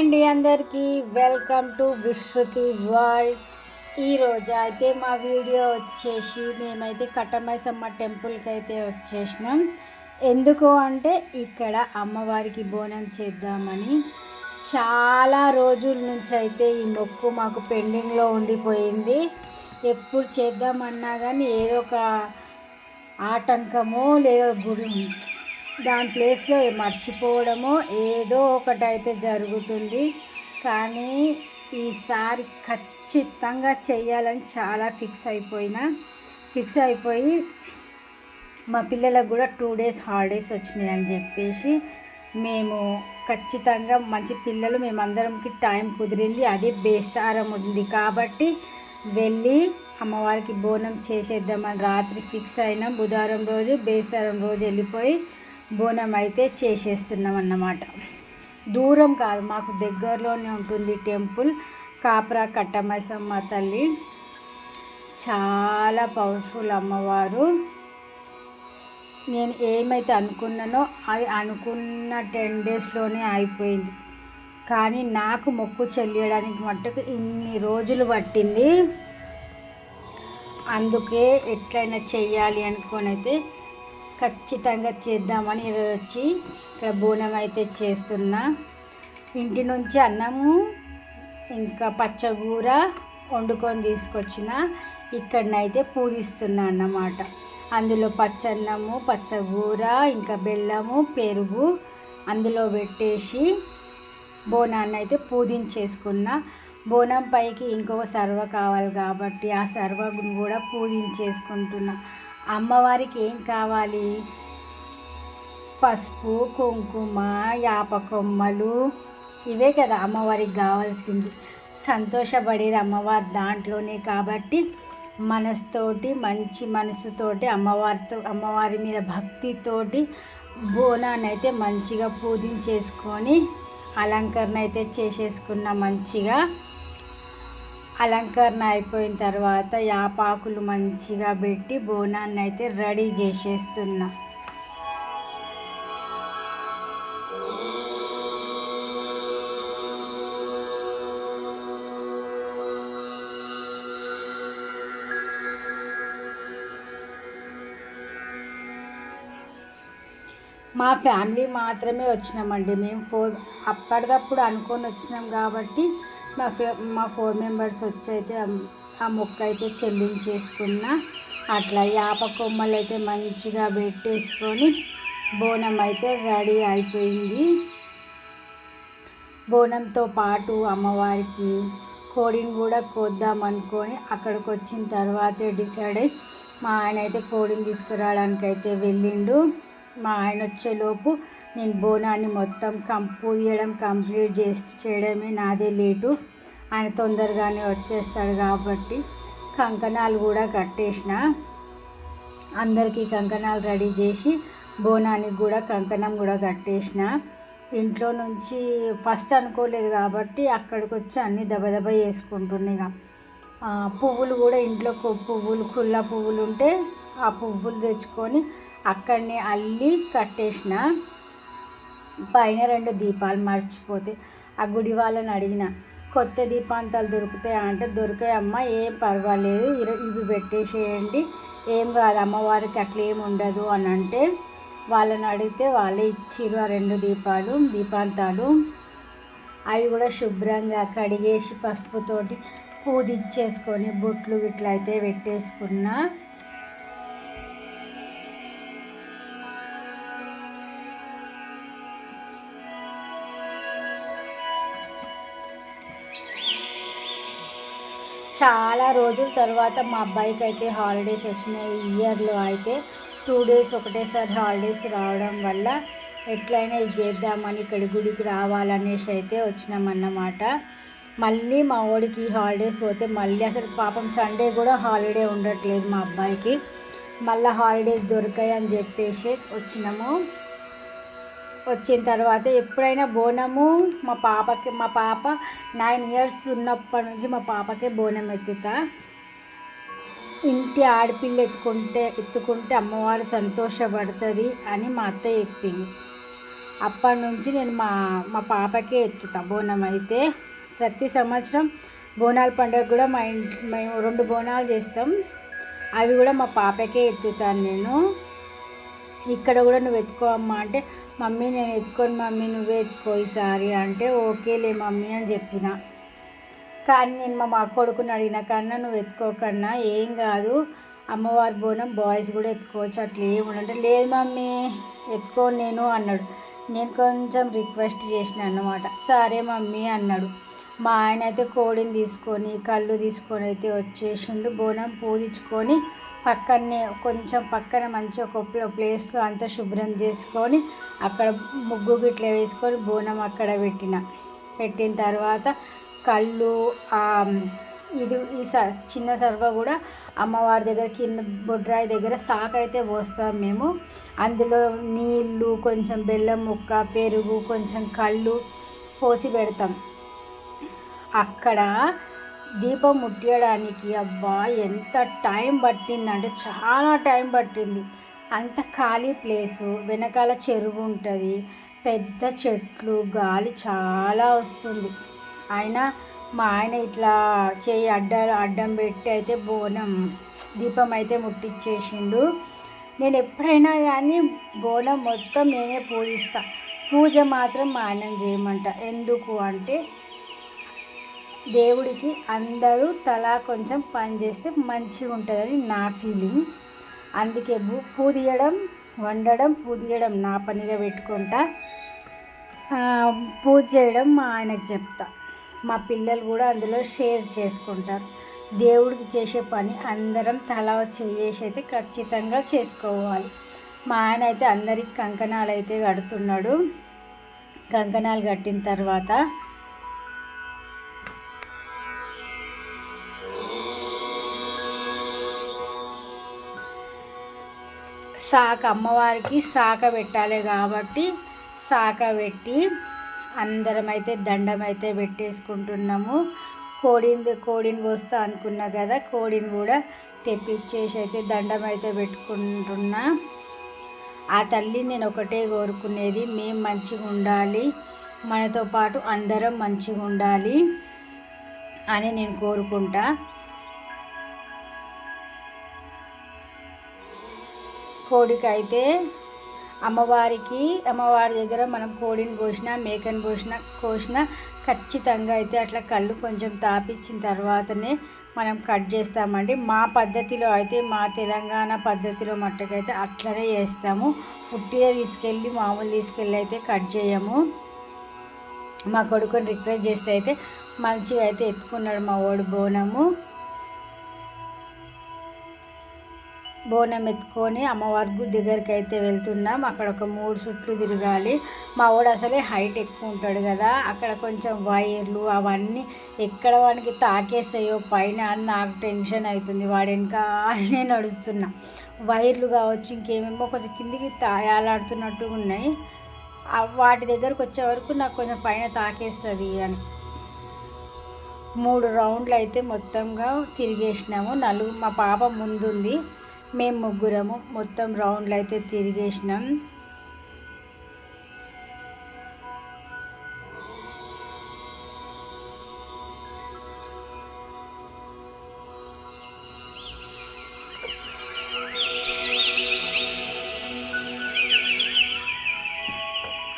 అండి అందరికీ. Welcome to Vishruti world ఈరోజు అయితే మా వీడియో వచ్చేసి మేమైతే కట్టమైసమ్మ టెంపుల్కి అయితే వచ్చేసినాం. ఎందుకు అంటే ఇక్కడ అమ్మవారికి బోనం చేద్దామని చాలా రోజుల నుంచి అయితే ఈ మొక్కు మాకు పెండింగ్లో ఉండిపోయింది. ఎప్పుడు చేద్దామన్నా కానీ ఏదో ఒక ఆటంకమో లేదో గుడి దాని ప్లేస్లో మర్చిపోవడమో ఏదో ఒకటి అయితే జరుగుతుంది. కానీ ఈసారి ఖచ్చితంగా చేయాలని చాలా ఫిక్స్ అయిపోయినా. ఫిక్స్ అయిపోయి మా పిల్లలకు కూడా టూ డేస్ హాలిడేస్ వచ్చినాయి అని చెప్పేసి మేము ఖచ్చితంగా మంచి పిల్లలు మేమందరంకి టైం కుదిరింది. అది బేస్తారం ఉంది కాబట్టి వెళ్ళి అమ్మవారికి బోనం చేసేద్దామని రాత్రి ఫిక్స్ అయినాం. బుధవారం రోజు బేస్తారం రోజు వెళ్ళిపోయి బోనం అయితే చేసేస్తున్నాం అన్నమాట దూరం కాదు మాకు దగ్గరలోనే ఉంటుంది టెంపుల్. కాప్రా కట్టమైసమ్మ తల్లి. చాలా పవర్ఫుల్ అమ్మవారు. నేను ఏమైతే అనుకున్నానో అది అనుకున్న టెన్ డేస్లోనే అయిపోయింది. కానీ నాకు మొక్కు చెల్లియడానికి మట్టుకు ఇన్ని రోజులు పట్టింది. అందుకే ఎట్లయినా చెయ్యాలి అనుకోనైతే అయితే ఖచ్చితంగా చేద్దామని వచ్చి ఇక్కడ బోనం అయితే చేస్తున్నా. ఇంటి నుంచి అన్నము ఇంకా పచ్చగూర వండుకొని తీసుకొచ్చిన. ఇక్కడనైతే పూజిస్తున్నా అన్నమాట. అందులో పచ్చన్నము పచ్చగూర ఇంకా బెల్లము పెరుగు అందులో పెట్టేసి బోనాన్ని అయితే పూజించేసుకున్న. బోనం పైకి ఇంకొక సర్వ కావాలి కాబట్టి ఆ సర్వను కూడా పూజించేసుకుంటున్నా. అమ్మవారికి ఏం కావాలి? పసుపు కుంకుమ యాపకొమ్మలు ఇవే కదా అమ్మవారికి కావాల్సింది. సంతోషపడేది అమ్మవారి దాంట్లోనే కాబట్టి మనసుతోటి మంచి మనసుతోటి అమ్మవారితో అమ్మవారి మీద భక్తితోటి బోనాన్ని అయితే మంచిగా పూజించేసుకొని అలంకరణ అయితే చేసేసుకున్న మంచిగా. అలంకరణ అయిపోయిన తర్వాత యాపాకులు మంచిగా పెట్టి బోనాన్ని అయితే రెడీ చేసేస్తున్నా. మా ఫ్యామిలీ మాత్రమే వచ్చినామండి. మేము ఫోర్ అప్పటిదప్పుడు అనుకొని వచ్చినాం కాబట్టి మా ఫే మా ఫోర్ మెంబర్స్ వచ్చి అయితే ఆ మొక్క అయితే చెల్లించేసుకున్న అట్లా యాప కొమ్మలు అయితే మంచిగా పెట్టేసుకొని బోనం అయితే రెడీ అయిపోయింది. బోనంతో పాటు అమ్మవారికి కోడిని కూడా కోద్దాం అనుకొని అక్కడికి వచ్చిన తర్వాతే డిసైడ్ అయ్యి మా ఆయన అయితే కోడిని తీసుకురావడానికి అయితే వెళ్ళిండు. మా ఆయన వచ్చేలోపు నేను బోనాన్ని మొత్తం కం పూయడం కంప్లీట్ చేసి చేయడమే నాదే లేటు. ఆయన తొందరగానే వచ్చేస్తాడు కాబట్టి కంకణాలు కూడా కట్టేసిన. అందరికీ కంకణాలు రెడీ చేసి బోనానికి కూడా కంకణం కూడా కట్టేసిన. ఇంట్లో నుంచి ఫస్ట్ అనుకోలేదు కాబట్టి అక్కడికి వచ్చి అన్నీ దెబ్బదెబ్బ వేసుకుంటున్నాయి ఇక పువ్వులు కూడా ఇంట్లో పువ్వులు కుల్ల పువ్వులు ఉంటే ఆ పువ్వులు తెచ్చుకొని అక్కడిని అల్లి కట్టేసిన. పైన రెండు దీపాలు మర్చిపోతే ఆ గుడి వాళ్ళని అడిగిన కొత్త దీపాంతాలు దొరుకుతాయి అంటే దొరికాయి అమ్మ ఏం పర్వాలేదు. ఇవి పెట్టేసేయండి. ఏం కాదు అమ్మవారికి అట్లా ఏమి ఉండదు అని అంటే వాళ్ళని అడిగితే వాళ్ళే ఇచ్చిర్రు ఆ రెండు దీపాలు దీపాంతాలు. అవి కూడా శుభ్రంగా కడిగేసి పసుపుతోటి పూజించేసుకొని బొట్లు ఇట్లయితే పెట్టేసుకున్నా. చాలా రోజుల తర్వాత మా అబ్బాయికి అయితే హాలిడేస్ వచ్చినాయి ఇయర్లో అయితే టూ డేస్ ఒకటేసారి హాలిడేస్ రావడం వల్ల ఎట్లయినా ఇది చేద్దామని ఇక్కడ గుడికి రావాలనేసి అయితే వచ్చినామన్నమాట. మళ్ళీ మా ఓడికి హాలిడేస్ పోతే మళ్ళీ అసలు పాపం సండే కూడా హాలిడే ఉండట్లేదు మా అబ్బాయికి. మళ్ళీ హాలిడేస్ దొరికాయి అని చెప్పేసి వచ్చినాము. వచ్చిన తర్వాత ఎప్పుడైనా బోనము? మా పాపకి మా పాప నైన్ ఇయర్స్ ఉన్నప్పటి నుంచి మా పాపకే బోనం ఎత్తుతా. ఇంటి ఆడపిల్ల ఎత్తుకుంటే ఎత్తుకుంటే అమ్మవారు సంతోషపడుతుంది అని మా అత్త చెప్పింది. అప్పటి నుంచి నేను మా మా పాపకే ఎత్తుతా బోనం అయితే. ప్రతి సంవత్సరం బోనాల పండుగ కూడా మా ఇంట్లో మేము రెండు బోనాలు చేస్తాం. అవి కూడా మా పాపకే ఎత్తుతాను నేను. ఇక్కడ కూడా నువ్వు ఎత్తుకో అమ్మా. అంటే మమ్మీ నేను ఎత్తుకొని మమ్మీ నువ్వే ఎత్తుకో ఈసారి. అంటే ఓకేలే మమ్మీ అని చెప్పిన. కానీ నేను మా మా కొడుకుని అడిగిన కన్నా నువ్వు ఎత్తుకోకన్నా ఏం కాదు. అమ్మవారి బోనం బాయ్స్ కూడా ఎత్తుకోవచ్చు అట్లా ఏముండంటే లేదు మమ్మీ ఎత్తుకో నేను అన్నాడు. నేను కొంచెం రిక్వెస్ట్ చేసిన అన్నమాట. సరే మమ్మీ అన్నాడు. మా ఆయన అయితే కోడిని తీసుకొని కళ్ళు తీసుకొని అయితే వచ్చేసిండు. బోనం పూజించుకొని పక్కనే కొంచెం పక్కన మంచి ఒక ప్లేస్లో అంతా శుభ్రం చేసుకొని అక్కడ ముగ్గు గిట్ల వేసుకొని బోనం అక్కడ పెట్టిన. పెట్టిన తర్వాత కళ్ళు ఇది ఈ స చిన్న సర్వ కూడా అమ్మవారి దగ్గర కింద బొడ్రాయి దగ్గర సాక అయితే పోస్తాం మేము. అందులో నీళ్ళు కొంచెం బెల్లం ముక్క పెరుగు కొంచెం కళ్ళు పోసి పెడతాం. అక్కడ దీపం ముట్టేయడానికి అబ్బా ఎంత టైం పట్టిందంటే చాలా టైం పట్టింది. అంత ఖాళీ ప్లేసు వెనకాల చెరువు ఉంటుంది పెద్ద చెట్లు గాలి చాలా వస్తుంది. అయినా మా ఆయన ఇట్లా చేయి అడ్డ అడ్డం పెట్టి అయితే బోనం దీపం అయితే ముట్టించేసిండు నేను ఎప్పుడైనా కానీ బోనం మొత్తం నేనే పూజిస్తా. పూజ మాత్రం మా ఆయన చేయమంట. ఎందుకు అంటే దేవుడికి అందరూ తలా కొంచెం పని చేస్తే మంచిగా ఉంటుందని నా ఫీలింగ్. అందుకే పూదియడం వండడం పూదియడం నా పనిగా పెట్టుకుంటా. పూజ చేయడం మా ఆయనకు చెప్తా. మా పిల్లలు కూడా అందులో షేర్ చేసుకుంటారు. దేవుడికి చేసే పని అందరం తల చేసి అయితే ఖచ్చితంగా చేసుకోవాలి. మా ఆయన అయితే అందరికి కంకణాలు అయితే కడుతున్నాడు. కంకణాలు కట్టిన తర్వాత శాఖ అమ్మవారికి శాఖ పెట్టాలి కాబట్టి శాఖ పెట్టి అందరం అయితే దండం అయితే పెట్టేసుకుంటున్నాము. కోడిని కోడిని వస్తా అనుకున్నా కదా కోడిని కూడా తెప్పించేసి అయితే దండం అయితే పెట్టుకుంటున్నా. ఆ తల్లి నేను ఒకటే కోరుకునేది మేము మంచిగా ఉండాలి మనతో పాటు అందరం మంచిగా ఉండాలి అని నేను కోరుకుంటా. కోడికి అయితే అమ్మవారికి అమ్మవారి దగ్గర మనం కోడిని కోసిన మేకను కోసిన కోసిన ఖచ్చితంగా అయితే అట్లా కళ్ళు కొంచెం తాపించిన తర్వాతనే మనం కట్ చేస్తామండి. మా పద్ధతిలో అయితే మా తెలంగాణ పద్ధతిలో మట్టుకైతే అట్లనే చేస్తాము. పుట్టిగా తీసుకెళ్ళి మామూలు తీసుకెళ్ళి అయితే కట్ చేయము. మా కొడుకుని రిక్వెస్ట్ చేస్తే అయితే మంచిగా అయితే ఎత్తుకున్నాడు మా ఓడి బోనము. బోనం ఎత్తుకొని అమ్మవారి దగ్గరికి అయితే వెళ్తున్నాం. అక్కడ ఒక మూడు చుట్లు తిరగాలి. మా వాడు అసలే హైట్ ఎక్కువ ఉంటాడు కదా. అక్కడ కొంచెం వైర్లు అవన్నీ ఎక్కడ వానికి తాకేస్తాయో పైన అని నాకు టెన్షన్ అవుతుంది. వాడు వెనకాలనే నడుస్తున్నా. వైర్లు కావచ్చు ఇంకేమేమో కొంచెం కిందికి తాయాలాడుతున్నట్టు ఉన్నాయి. వాటి దగ్గరకు వచ్చే వరకు నాకు కొంచెం పైన తాకేస్తుంది అని. మూడు రౌండ్లు అయితే మొత్తంగా తిరిగేసినాము. నలుగు మా పాప ముందుంది. మేము ముగ్గురము మొత్తం రౌండ్లు అయితే తిరిగేసినాం.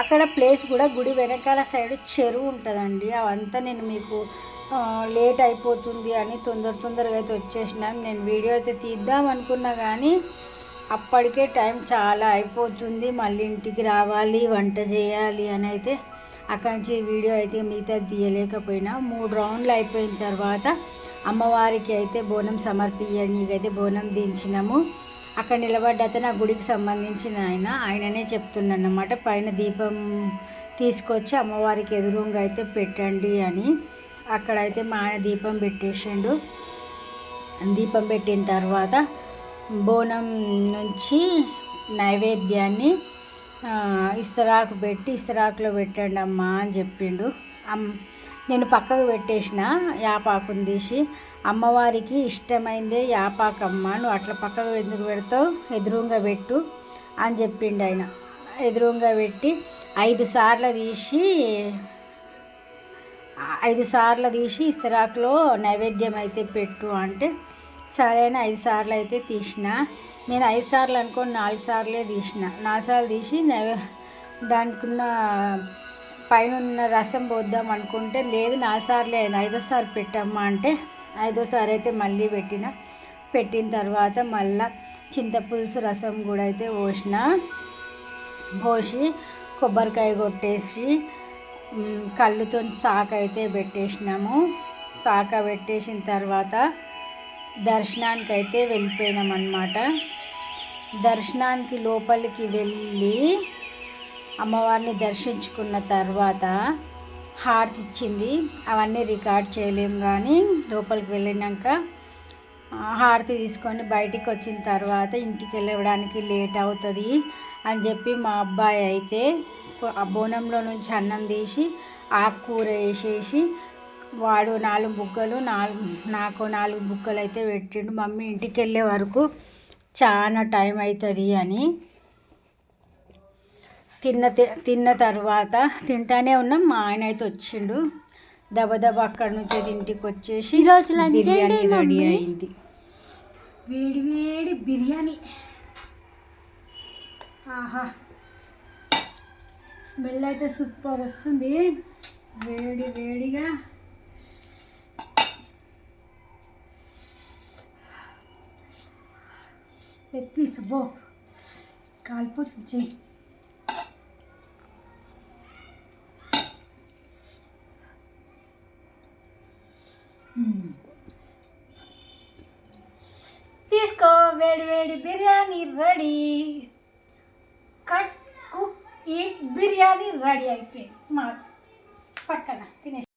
అక్కడ ప్లేస్ కూడా గుడి వెనకాల సైడ్ చెరువు ఉంటుందండి. అవంతా నేను మీకు లేట్ అయిపోతుంది అని తొందర తొందరగా అయితే వచ్చేసినాం. నేను వీడియో అయితే తీద్దాం అనుకున్నా కానీ అప్పటికే టైం చాలా అయిపోతుంది. మళ్ళీ ఇంటికి రావాలి వంట చేయాలి అని అయితే అక్కడి నుంచి వీడియో అయితే మిగతా తీయలేకపోయినా. మూడు రౌండ్లు అయిపోయిన తర్వాత అమ్మవారికి అయితే బోనం సమర్పించడానికి బోనం దించినాము. అక్కడ నిలబడ్డ అతను ఆ గుడికి సంబంధించిన ఆయన ఆయననే చెప్తున్నానమాట పైన దీపం తీసుకొచ్చి అమ్మవారికి ఎదురుగా అయితే పెట్టండి అని. అక్కడైతే మా ఆయన దీపం పెట్టేసిండు. దీపం పెట్టిన తర్వాత బోనం నుంచి నైవేద్యాన్ని ఇస్తరాకు పెట్టి ఇస్తరాకులో పెట్టండి అమ్మా అని చెప్పిండు. నేను పక్కకు పెట్టేసిన యాపాకుని తీసి అమ్మవారికి ఇష్టమైందే యాపాకమ్మ నువ్వు అట్లా పక్కకు ఎందుకు పెడతావు? ఎదురుగా పెట్టు అని చెప్పిండు ఆయన. ఎదురుగా పెట్టి ఐదు సార్లు తీసి ఐదు సార్లు తీసి ఇస్తరాకులో నైవేద్యం అయితే పెట్టు అంటే సరైన ఐదు సార్లు అయితే తీసిన. నేను ఐదు సార్లు అనుకోని నాలుగు సార్లే తీసిన. నాలుగు సార్లు తీసి నైవే దానికున్న పైన ఉన్న రసం పోద్దాం అనుకుంటే లేదు నాలుగు సార్లే అయినా ఐదోసారి పెట్టమ్మా అంటే ఐదోసారి అయితే మళ్ళీ పెట్టిన. పెట్టిన తర్వాత మళ్ళా చింతపులుసు రసం కూడా అయితే పోసిన. పోసి కొబ్బరికాయ కొట్టేసి కళ్ళుతో సాక అయితే పెట్టేసినాము. సాక పెట్టేసిన తర్వాత దర్శనానికి అయితే వెళ్ళిపోయినాం అన్నమాట దర్శనానికి లోపలికి వెళ్ళి అమ్మవారిని దర్శించుకున్న తర్వాత హారతి ఇచ్చింది. అవన్నీ రికార్డ్ చేయలేం కానీ లోపలికి వెళ్ళినాక హారతి తీసుకొని బయటికి వచ్చిన తర్వాత ఇంటికి వెళ్ళడానికి లేట్ అవుతుంది అని చెప్పి మా అబ్బాయి అయితే ఆ బోనంలో నుంచి అన్నం తీసి ఆకుకూర వేసేసి వాడు నాలుగు బుగ్గలు నాలుగు నాకు నాలుగు బుగ్గలు అయితే పెట్టిండు. మమ్మీ ఇంటికి వెళ్ళే వరకు చాలా టైం అవుతుంది అని తిన్న తి- తిన్న తర్వాత తింటానే ఉన్నాం. మా ఆయన అయితే వచ్చిండు. దబ దబ అక్కడి నుంచి ఇంటికి వచ్చేసి ఈరోజు బిర్యానీ రెడీ? అయింది. వేడి వేడి బిర్యానీ. ఆహా. స్మెల్ అయితే సూపర్ వస్తుంది. వేడి వేడిగా. లెగ్ పీస్ బో కాలిపోతుంది చెయ్యి తీసుకో వేడి వేడి బిర్యానీ రెడీ. కట్ ఈ బిర్యానీ రెడీ అయిపోయింది. మా పక్కన తినేసి.